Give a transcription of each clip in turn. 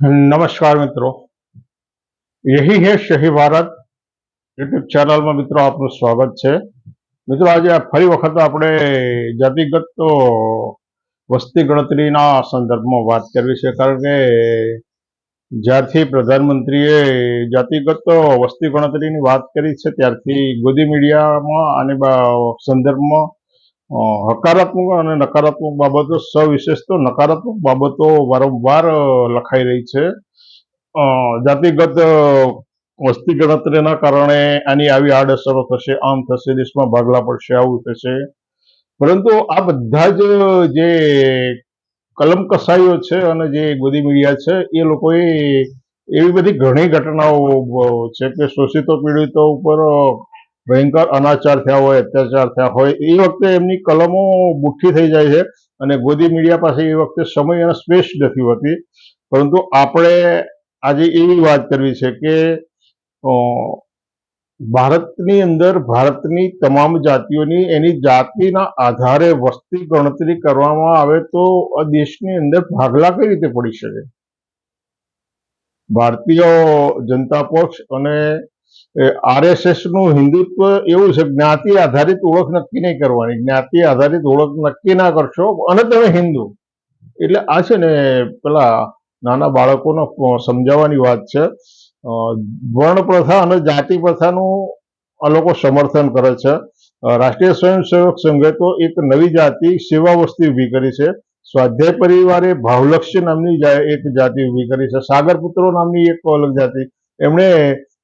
નમસ્કાર મિત્રો. યહી હે શહી ભારત યુટ્યુબ ચેનલમાં મિત્રો આપનું સ્વાગત છે. મિત્રો આજે ફરી વખત આપણે જાતિગત તો વસ્તી ગણતરીના સંદર્ભમાં વાત કરવી છે કારણ કે જ્યારથી પ્રધાનમંત્રીએ જાતિગત વસ્તી ગણતરીની વાત કરી છે, ત્યારથી ગોદી મીડિયામાં અને સંદર્ભમાં હકારાત્મક અને નકારાત્મક બાબતો સવિશેષ તો નકારાત્મક બાબતો વારંવાર લખાઈ રહી છે. જાતિગત વસ્તી ગણતરીના કારણે આની આવી આડઅસરો થશે, આમ થશે, દેશમાં ભાગલા પડશે, આવું થશે. પરંતુ આ બધા જ જે કલમ કસાઈઓ છે અને જે ગોદી મીડિયા છે, એ લોકોએ એવી બધી ઘણી ઘટનાઓ છે કે શોષિતો પીડિતો ઉપર ભયંકર અનાચાર થયા હોય, અત્યાચાર થયા હોય, એ વખતે એમની કલમો મુઠ્ઠી થઈ જાય છે અને ગોદી મીડિયા પાસે એ વખતે સમય અને સ્પેસ નથી હોતી. પરંતુ આપણે આજે એવી વાત કરવી છે કે ભારતની અંદર ભારતની તમામ જાતિઓની એની જાતિના આધારે વસ્તી ગણતરી કરવામાં આવે તો દેશની અંદર ભાગલા કઈ રીતે પડી શકે? ભારતીય જનતા પક્ષ અને આરએસએસનું હિન્દુત્વ એવું છે, જ્ઞાતિ આધારિત ઓળખ નક્કી નહીં કરવાની. જ્ઞાતિ આધારિત ઓળખ નક્કી ના કરશો અને તમે હિન્દુ. એટલે આ છે ને પેલા નાના બાળકોને સમજાવવાની વાત છે. વર્ણ પ્રથા અને જાતિ પ્રથાનું આ લોકો સમર્થન કરે છે. રાષ્ટ્રીય સ્વયંસેવક સંઘે તો એક નવી જાતિ સેવા વસ્તી ઊભી કરી છે. સ્વાધ્યાય પરિવારે ભાવલક્ષ્ય નામની એક જાતિ ઊભી કરી છે. સાગર પુત્રો નામની એક અલગ જાતિ. એમણે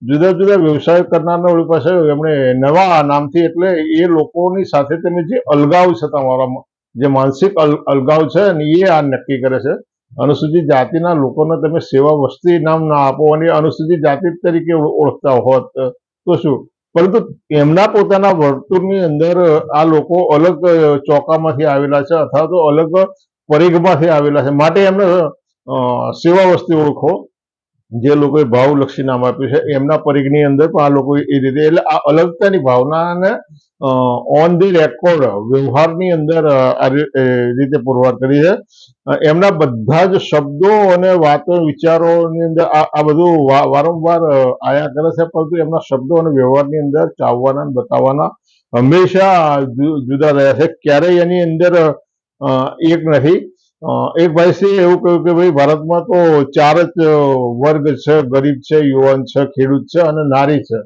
જુદા જુદા વ્યવસાય કરનારના પાસે એમણે નવા નામથી એટલે એ લોકોની સાથે તમે જે અલગાવ છે તમારામાં જે માનસિક અલ- અલગાવ છે ને એ આ નક્કી કરે છે. અનુસૂચિત જાતિના લોકોને તમે સેવા વસ્તી નામ ના આપો અને અનુસૂચિત જાતિ તરીકે ઓળખતા હોત. તો શું? પરંતુ એમના પોતાના વર્તુળની અંદર આ લોકો અલગ ચોકામાંથી આવેલા છે અથવા તો અલગ પરિઘમાંથી આવેલા છે. માટે એમને સેવા વસ્તી ઓળખો. જે લોકોએ ભાવલક્ષી નામ આપ્યું છે, એમના પરિઘની અંદર પણ આ લોકો એ રીતે, એટલે આ અલગતાની ભાવનાને ઓન ધી રેકોર્ડ વ્યવહારની અંદર આ રીતે પુરવાર કરી છે. એમના બધા જ શબ્દો અને વાતો, વિચારોની અંદર આ બધું વારંવાર આયા કરે છે, પરંતુ એમના શબ્દો અને વ્યવહારની અંદર ચાવવાના બતાવવાના હંમેશા જુદા રહ્યા છે. ક્યારેય એની અંદર એક નથી. એક ભાઈશ્રીએ એવું કહ્યું કે ભાઈ ભારતમાં તો ચાર જ વર્ગ છે, ગરીબ છે, યુવાન છે, ખેડૂત છે અને નારી છે.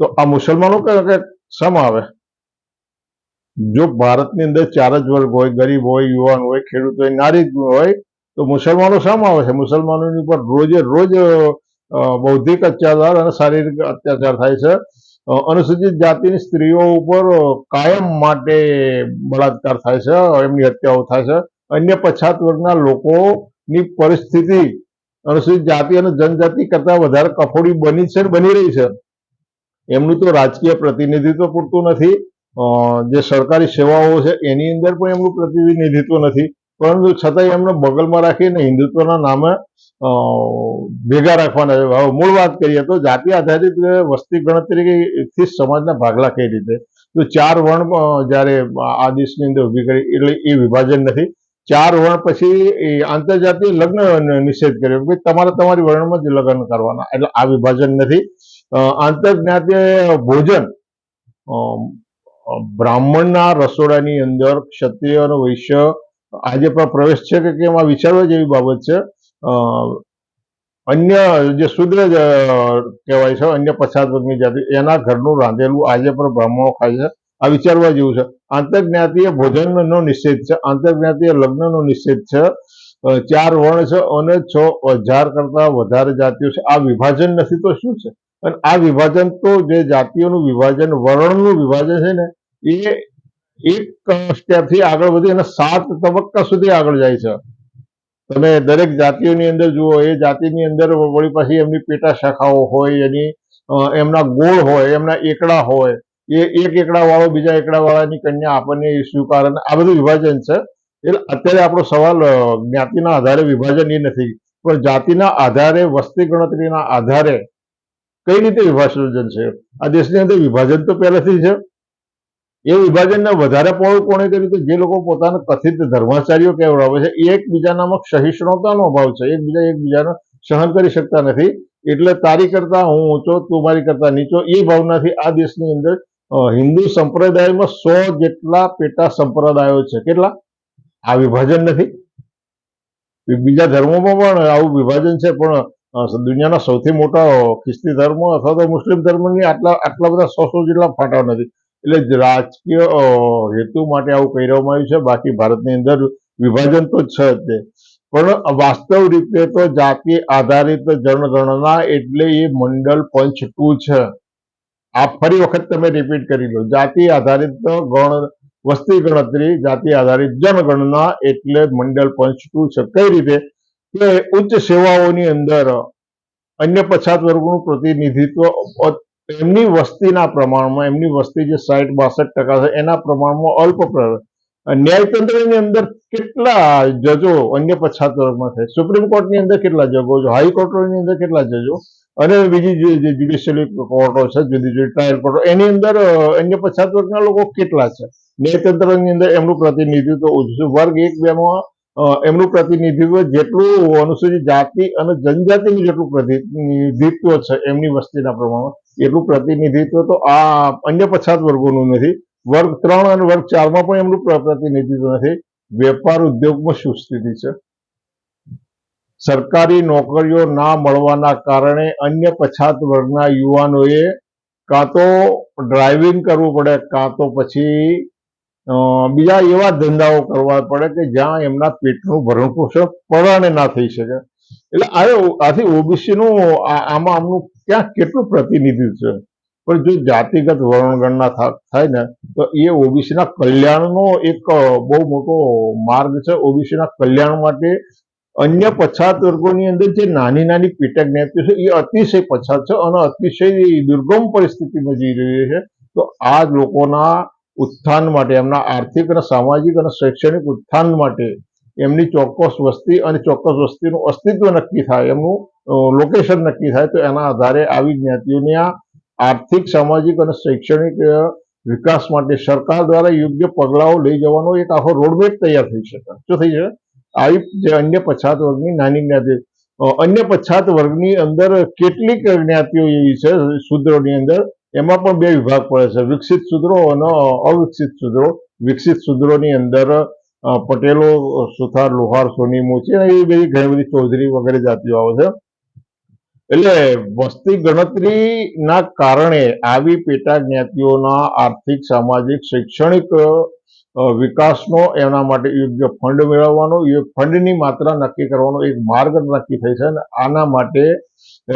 તો આ મુસલમાનો કે શામાં આવે? જો ભારતની અંદર ચાર જ વર્ગ હોય, ગરીબ હોય, યુવાન હોય, ખેડૂત હોય, નારી હોય, તો મુસલમાનો શામાં આવે છે? મુસલમાનોની ઉપર રોજે રોજ બૌદ્ધિક અત્યાચાર અને શારીરિક અત્યાચાર થાય છે. અનુસૂચિત જાતિની સ્ત્રીઓ ઉપર કાયમ માટે બળાત્કાર થાય છે, એમની હત્યાઓ થાય છે. અન્ય પછાત વર્ગના લોકોની પરિસ્થિતિ અનુસૂચિત જાતિ અને જનજાતિ કરતા વધારે કફોડી બની છે બની રહી છે. એમનું તો રાજકીય પ્રતિનિધિત્વ પૂરતું નથી. જે સરકારી સેવાઓ છે એની અંદર પણ એમનું પ્રતિનિધિત્વ નથી. પરંતુ છતાંય એમને બગલમાં રાખીને હિન્દુત્વના નામે ભેગા રાખવાના છે. હવે મૂળ વાત કરીએ તો જાતિ આધારિત વસ્તી ગણતરીથી સમાજના ભાગલા કઈ રીતે? તો ચાર વર્ણ જ્યારે આ દેશની અંદર ઊભી કરી, એટલે એ વિભાજન નથી. ચાર વર્ણ પછી એ આંતરજાતીય લગ્ન નિષેધ કર્યો કે તમારે તમારી વર્ણમાં જ લગ્ન કરવાના. એટલે આ વિભાજન નથી. આંતરજ્ઞાતીય ભોજન બ્રાહ્મણના રસોડાની અંદર ક્ષત્રિય અને વૈશ્ય આજે પણ પ્રવેશ છે કે કેમ આ વિચારવા જેવી બાબત છે. અન્ય જે શુદ્ર કહેવાય છે, અન્ય પછાત વર્ગની જાતિ, એના ઘરનું રાંધેલું આજે પણ બ્રાહ્મણો ખાય છે. આ વિચારવા જેવું છે. આંતરજ્ઞાતીય ભોજનનો નિષેધ છે. આંતરજ્ઞાતીય લગ્નનો નિષેધ છે. ચાર વર્ણ છે અને છ હજાર કરતા વધારે જાતિઓ છે. આ વિભાજન નથી તો શું છે? અને આ વિભાજન તો જે જાતિઓનું વિભાજન, વર્ણનું વિભાજન છે ને, એ એક સ્ટેપથી આગળ વધી અને સાત તબક્કા સુધી આગળ જાય છે. તમે દરેક જાતિઓની અંદર જુઓ, એ જાતિની અંદર વળી પાછી એમની પેટા શાખાઓ હોય, એની એમના ગોળ હોય, એમના એકડા હોય એ એક એકડા વાળો બીજા એકડા વાળાની કન્યા આપણને સ્વીકાર આ બધું વિભાજન છે. એટલે અત્યારે આપણો સવાલ જ્ઞાતિના આધારે વિભાજન એ નથી. પણ જાતિના આધારે, વસ્તી ગણતરીના આધારે કઈ રીતે વિભાજન છે? આ દેશની અંદર વિભાજન તો પહેલેથી છે. એ વિભાજનને વધારે પહોળું કોણે કર્યું તો જે લોકો પોતાના કથિત ધર્માચાર્યો કહેવડાવે છે, એ એકબીજાનામાં સહિષ્ણુતાનો અભાવ છે. એકબીજા એકબીજાને સહન કરી શકતા નથી. એટલે તારી કરતા હું ઊંચો, તું મારી કરતા નીચો, એ ભાવનાથી આ દેશની અંદર હિન્દુ સંપ્રદાયમાં સો જેટલા પેટા સંપ્રદાયો છે. કેટલા? આ વિભાજન નથી. બીજા ધર્મોમાં પણ આવું વિભાજન છે, પણ દુનિયાના સૌથી મોટા ખ્રિસ્તી ધર્મ અથવા તો મુસ્લિમ ધર્મની આટલા આટલા બધા સો સો જેટલા ફાટા નથી. એટલે રાજકીય હેતુ માટે આવું કહેવામાં આવ્યું છે. બાકી ભારતની અંદર વિભાજન તો છે જ તે. પણ વાસ્તવ રીતે તો જાતિ આધારિત જનગણના એટલે એ મંડળ પંચ ટુ છે. આ ફરી વખત તમે રિપીટ કરી લો. જાતિ આધારિત ગણ, વસ્તી ગણતરી, જાતિ આધારિત જનગણના એટલે મંડળ પંચ ટુ છે. કઈ રીતે? કે ઉચ્ચ સેવાઓની અંદર અન્ય પછાત વર્ગનું પ્રતિનિધિત્વ એમની વસ્તીના પ્રમાણમાં, એમની વસ્તી જે સાઠ, બાસઠ ટકા છે, એના પ્રમાણમાં અલ્પ ન્યાયતંત્રની અંદર કેટલા જજો અન્ય પછાત વર્ગમાં છે સુપ્રીમ કોર્ટની અંદર કેટલા જજો? હાઈકોર્ટની અંદર કેટલા જજો? અને બીજી જે જ્યુડિશિયલી કોર્ટો છે જુદી જુદી ટ્રાયલ કોર્ટો એની અંદર અન્ય પછાત વર્ગના લોકો કેટલા છે? ન્યાયતંત્રની અંદર એમનું પ્રતિનિધિત્વ વર્ગ એક બેમાં એમનું પ્રતિનિધિત્વ જેટલું અનુસૂચિત જાતિ અને જનજાતિનું જેટલું પ્રતિનિધિત્વ છે, એમની વસ્તીના પ્રમાણમાં, એટલું પ્રતિનિધિત્વ તો આ અન્ય પછાત વર્ગોનું નથી. વર્ગ ત્રણ અને વર્ગ ચારમાં પણ એમનું પ્રતિનિધિત્વ નથી. વેપાર ઉદ્યોગમાં શું સ્થિતિ છે. સરકારી નોકરીઓ ના મળવાના કારણે અન્ય પછાત વર્ગના યુવાનોએ કાં તો ડ્રાઇવિંગ કરવું પડે, કાં તો પછી બીજા એવા ધંધાઓ કરવા પડે કે જ્યાં એમના પેટનું ભરણ પોષણ પરાણે ના થઈ શકે. એટલે આ આથી ઓબીસી નું આ- આમાં આમનું ક્યાં કેટલું પ્રતિનિધિત્વ છે? પણ જો જાતિગત વર્ણગણના થાય ને, તો એ ઓબીસીના કલ્યાણનો એક બહુ મોટો માર્ગ છે ઓબીસીના કલ્યાણ માટે. અન્ય પછાત વર્ગોની અંદર જે નાની નાની પેટા જ્ઞાતિઓ છે, એ અતિશય પછાત છે અને અતિશય દુર્ગમ પરિસ્થિતિમાં જઈ રહી છે. તો આ લોકોના ઉત્થાન માટે, એમના આર્થિક અને સામાજિક અને શૈક્ષણિક ઉત્થાન માટે એમની ચોક્કસ વસ્તી અને ચોક્કસ વસ્તીનું અસ્તિત્વ નક્કી થાય, એમનું લોકેશન નક્કી થાય, તો એના આધારે આવી જ્ઞાતિઓની આ આર્થિક, સામાજિક અને શૈક્ષણિક વિકાસ માટે સરકાર દ્વારા યોગ્ય પગલાઓ લઈ જવાનો એક આખો રોડમેપ તૈયાર થઈ શકે શું થઈ શકે આવી જે અન્ય પછાત વર્ગની, નાની જ્ઞાતિ અન્ય પછાત વર્ગની અંદર કેટલીક જ્ઞાતિઓ એવી છે શૂદ્રોની અંદર, એમાં પણ બે વિભાગ પડે છે. વિકસિત શૂદ્રો અને અવિકસિત શૂદ્રો વિકસિત શૂદ્રોની અંદર પટેલો, સુથાર, લોહાર, સોની, મોચી એવી બધી ઘણી બધી ચૌધરી વગેરે જાતિઓ આવે છે. એટલે વસ્તી ગણતરીના કારણે આવી પેટા જ્ઞાતિઓના આર્થિક, સામાજિક, શૈક્ષણિક વિકાસનો એના માટે યોગ્ય ફંડ મેળવવાનો, યોગ્ય ફંડની માત્રા નક્કી કરવાનો એક માર્ગ નક્કી થઈ છે અને આના માટે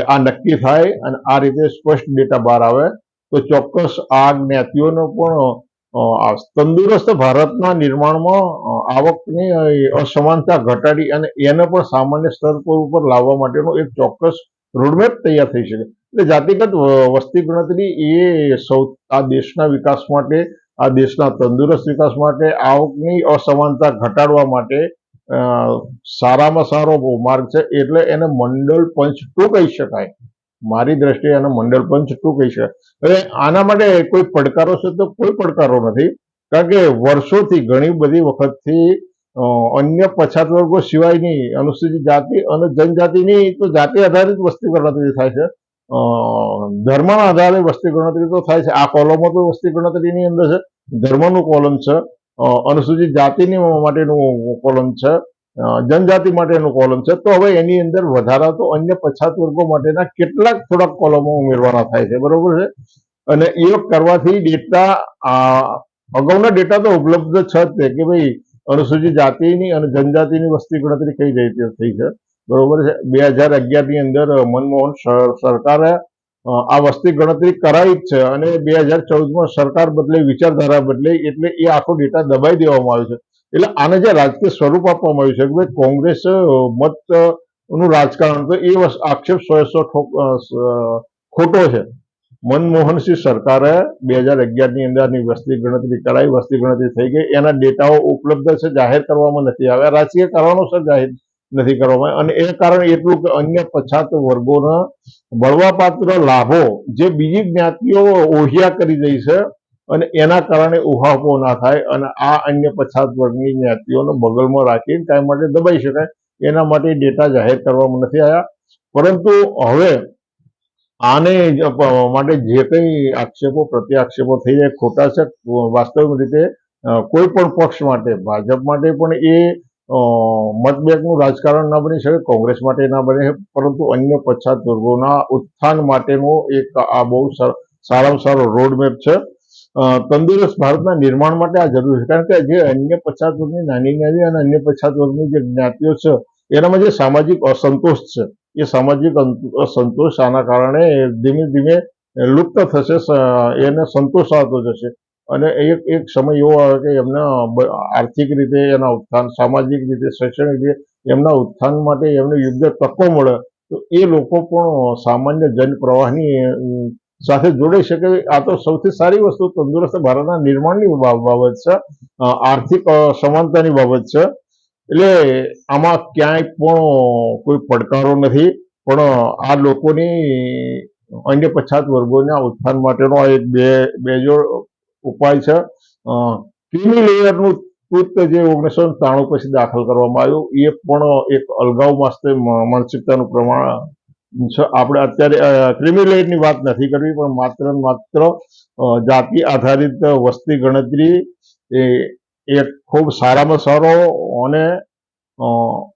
આ નક્કી થાય અને આ રીતે સ્પષ્ટ ડેટા બહાર આવે. તો ચોક્કસ આ જ્ઞાતિઓનો પણ તંદુરસ્ત ભારતના નિર્માણમાં આવકની અસમાનતા ઘટાડી અને એને પણ સામાન્ય સ્તર પર ઉપર લાવવા માટેનો એક ચોક્કસ રોડમેપ તૈયાર થઈ શકે. એટલે જાતિગત વસ્તી ગણતરી એ સૌ, આ દેશના વિકાસ માટે, આ દેશના તંદુરસ્ત વિકાસ માટે, આવકની અસમાનતા ઘટાડવા માટે સારામાં સારો માર્ગ છે. એટલે એને મંડળ પંચ ટુ કહી શકાય. મારી દ્રષ્ટિએ એને મંડળ પંચ ટુ કહી શકાય. હવે આના માટે કોઈ પડકારો છે તો કોઈ પડકારો નથી. કારણ કે વર્ષોથી ઘણી બધી વખતથી અન્ય પછાત વર્ગો સિવાયની અનુસૂચિત જાતિ અને જનજાતિની તો જાતિ આધારિત વસ્તી ગણતરી થાય છે. ધર્મના આધારે વસ્તી ગણતરી તો થાય છે. આ કોલમો તો વસ્તી ગણતરીની અંદર છે. ધર્મનું કોલમ છે. અનુસૂચિત જાતિની માટેનું કોલમ છે. જનજાતિ માટેનું કોલમ છે. તો હવે એની અંદર વધારા તો અન્ય પછાત વર્ગો માટેના કેટલાક થોડાક કોલમો ઉમેરવાના થાય છે. બરોબર છે? અને એ કરવાથી ડેટા અગાઉના ડેટા તો ઉપલબ્ધ છે જ તે કે ભાઈ અનુસૂચિત જાતિની અને જનજાતિની વસ્તી ગણતરી કઈ રીતે થઈ છે? બરોબર છે. બે હજાર અગિયારની અંદર મનમોહન સરકારે આ વસ્તી ગણતરી કરાવી જ છે અને બે હજાર ચૌદમાં સરકાર બદલે, વિચારધારા બદલે એટલે એ આખો ડેટા દબાઈ દેવામાં આવ્યો છે. એટલે આને જે રાજકીય સ્વરૂપ આપવામાં આવ્યું છે કે ભાઈ કોંગ્રેસ મતનું રાજકારણ, તો એ આક્ષેપ સો સ- ખોટો છે. મનમોહનસિંહ સરકારે બે હજાર અગિયારની અંદરની વસ્તી ગણતરી કરાવી વસ્તી ગણતરી થઈ ગઈ. એના ડેટાઓ ઉપલબ્ધ છે, જાહેર કરવામાં નથી આવ્યા. રાજકીય કારણો સર જાહેર નથી કરવામાં. અને એ કારણ એટલું કે અન્ય પછાત વર્ગોના વળવાપાત્ર લાભો જે બીજી જ્ઞાતિઓ ઓહિયા કરી રહી છે અને એના કારણે ઉહાપો ના થાય અને આ અન્ય પછાત વર્ગની જ્ઞાતિઓને બગલમાં રાખીને કાંઈ માટે દબાઈ શકાય. એના માટે ડેટા જાહેર કરવામાં નથી આવ્યા. પરંતુ હવે આને માટે જે કંઈ આક્ષેપો પ્રત્યે આક્ષેપો થઈ જાય, ખોટા છે, વાસ્તવિક રીતે કોઈ પણ પક્ષ માટે, ભાજપ માટે પણ એ મતભેદનું રાજકારણ ના બની શકે, કોંગ્રેસ માટે ના બને, પરંતુ અન્ય પછાત વર્ગોના ઉત્થાન માટેનો એક આ બહુ સારામાં સારો રોડમેપ છે. તંદુરસ્ત ભારતના નિર્માણ માટે આ જરૂરી છે, કારણ કે જે અન્ય પછાત વર્ગની નાની નાની અને અન્ય પછાત વર્ગની જે જ્ઞાતિઓ છે, એનામાં જે સામાજિક અસંતોષ છે એ સામાજિક સંતોષ આના કારણે ધીમે ધીમે લુપ્ત થશે એને સંતોષ આવતો જશે. અને એક એક સમય એવો આવે કે એમના આર્થિક રીતે એના ઉત્થાન, સામાજિક રીતે, શૈક્ષણિક રીતે એમના ઉત્થાન માટે એમને યોગ્ય તકો મળે, તો એ લોકો પણ સામાન્ય જનપ્રવાહની સાથે જોડાઈ શકે. આ તો સૌથી સારી વસ્તુ, તંદુરસ્ત ભારતના નિર્માણની બાબત છે. આર્થિક સમાનતાની બાબત છે. એટલે આમાં ક્યાંય પણ કોઈ પડકારો નથી. પણ આ લોકોની અન્ય પછાત વર્ગોના ઉત્થાન માટેનો આ એક બે, બેજો ઉપાય છે. ક્રિમી લેયરનું તૂત જે ઓગણીસો ત્રાણું પછી દાખલ કરવામાં આવ્યું, એ પણ એક અલગાવ માસ્તે માનસિકતાનું પ્રમાણ છે. આપણે અત્યારે ક્રિમી લેયરની વાત નથી કરવી, પણ માત્ર માત્ર જાતિ આધારિત વસ્તી ગણતરી એ એ ખૂબ સારામાં સારો અને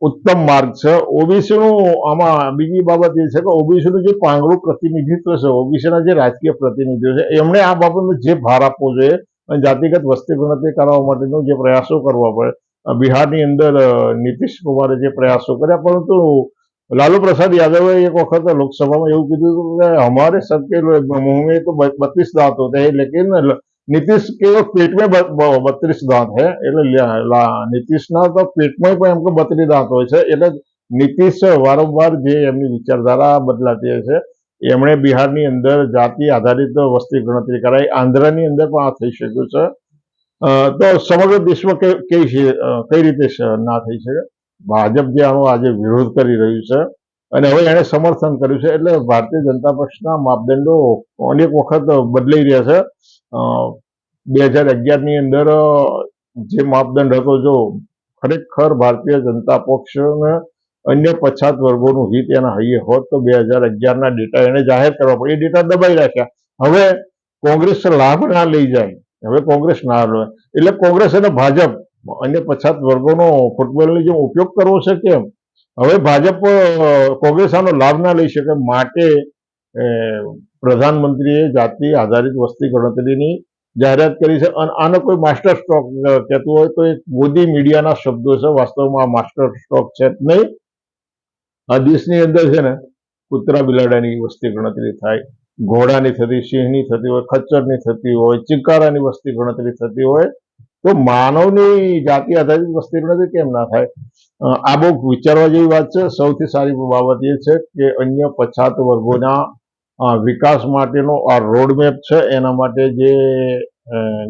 ઉત્તમ માર્ગ છે. ઓબીસીનું આમાં બીજી બાબત એ છે કે ઓબીસીનું જે પાંગળું પ્રતિનિધિત્વ છે, ઓબીસીના જે રાજકીય પ્રતિનિધિઓ છે, એમણે આ બાબતનો જે ભાર આપવો જોઈએ અને જાતિગત વસ્તી ગણતરી કરાવવા માટેનો જે પ્રયાસો કરવા પડે બિહારની અંદર નીતિશ કુમારે જે પ્રયાસો કર્યા, પરંતુ લાલુ પ્રસાદ યાદવે એક વખત લોકસભામાં એવું કીધું હતું કે અમારે સરકે તો બત્રીસ દાંત હોતા હે લેકિન लेकिन નીતિશ કે પેટ में બત્રીસ દાંત હે એટલે લ્યા- લા- નીતિશના તો પેટમાં પણ એમ કે બત્રીસ દાંત હોય છે એટલે નીતિશ વારંવાર જે એમની વિચારધારા બદલાતી હોય છે એમણે બિહારની અંદર જાતિ આધારિત વસ્તી ગણતરી કરાઈ આંધ્રની અંદર પણ આ થઈ શક્યું છે અ, તો સમગ્ર દેશમાં કઈ કઈ છે- અ, કઈ રીતે શ- ના થઈ શકે ભાજપ જે આનો આજે વિરોધ કરી રહ્યું છે અને હવે એણે સમર્થન કર્યું છે એટલે ભારતીય જનતા પક્ષના માપદંડો અનેક વખત બદલાઈ રહ્યા છે બે હજાર અગિયારની અંદર જે માપદંડ હતો, જો ખરેખર ભારતીય જનતા પક્ષને અન્ય પછાત વર્ગોનું હિત એના હૈયે હોત, તો બે હજાર અગિયારના ડેટા એને જાહેર કરવા પડે. એ ડેટા દબાઈ રાખ્યા. હવે કોંગ્રેસ લાભ ના લઈ જાય. હવે કોંગ્રેસ ના લે. એટલે કોંગ્રેસ અને ભાજપ, અન્ય પછાત વર્ગોનો ફૂટબોલની જેમ ઉપયોગ કરવો છે કેમ? હવે ભાજપ કોંગ્રેસ આનો લાભ ના લઈ શકે. માટે પ્રધાનમંત્રીએ જાતિ આધારિત વસ્તી ગણતરીની જાહેરાત કરી છે અને આનો કોઈ માસ્ટર સ્ટ્રોક કહેતું હોય તો એ મોદી મીડિયાના શબ્દો છે. વાસ્તવમાં માસ્ટર સ્ટ્રોક છે જ નહીં. આ દેશની અંદર છે ને, કૂતરા બિલાડાની વસ્તી ગણતરી થાય, ઘોડાની થતી, સિંહની થતી હોય, ખચ્ચરની થતી હોય, ચિકારાની વસ્તી ગણતરી થતી હોય, તો માનવની જાતિ આધારિત વસ્તી ગણતરી કેમ ના થાય? આ બહુ વિચારવા જેવી વાત છે. સૌથી સારી બાબત એ છે કે અન્ય પછાત વર્ગોના વિકાસ માટેનો આ રોડમેપ છે, એના માટે જે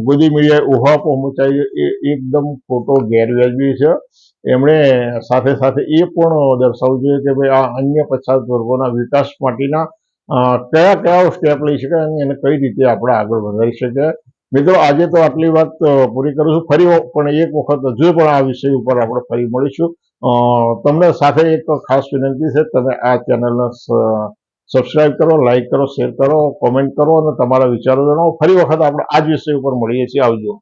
ગોદી મીડિયાએ ઉહાપો મચાવી એ એકદમ ખોટો ગેરવ્યાજબી છે. એમણે સાથે સાથે એ પણ દર્શાવવું જોઈએ કે ભાઈ આ અન્ય પછાત વર્ગોના વિકાસ માટેના કયા કયા સ્ટેપ લઈ શકાય અને એને કઈ રીતે આપણે આગળ વધારી શકીએ મિત્રો, આજે તો આટલી વાત પૂરી કરું છું. ફરી પણ એક વખત હજુ પણ આ વિષય ઉપર આપણે ફરી મળીશું. તમને સાથે એક ખાસ વિનંતી છે, તમે આ ચેનલને સબસ્ક્રાઇબ કરો લાઇક કરો શેર કરો કોમેન્ટ કરો અને તમારા વિચારો જણાવો. ફરી વખત આપણે આ જ વિષય ઉપર મળીએ છીએ. આવજો.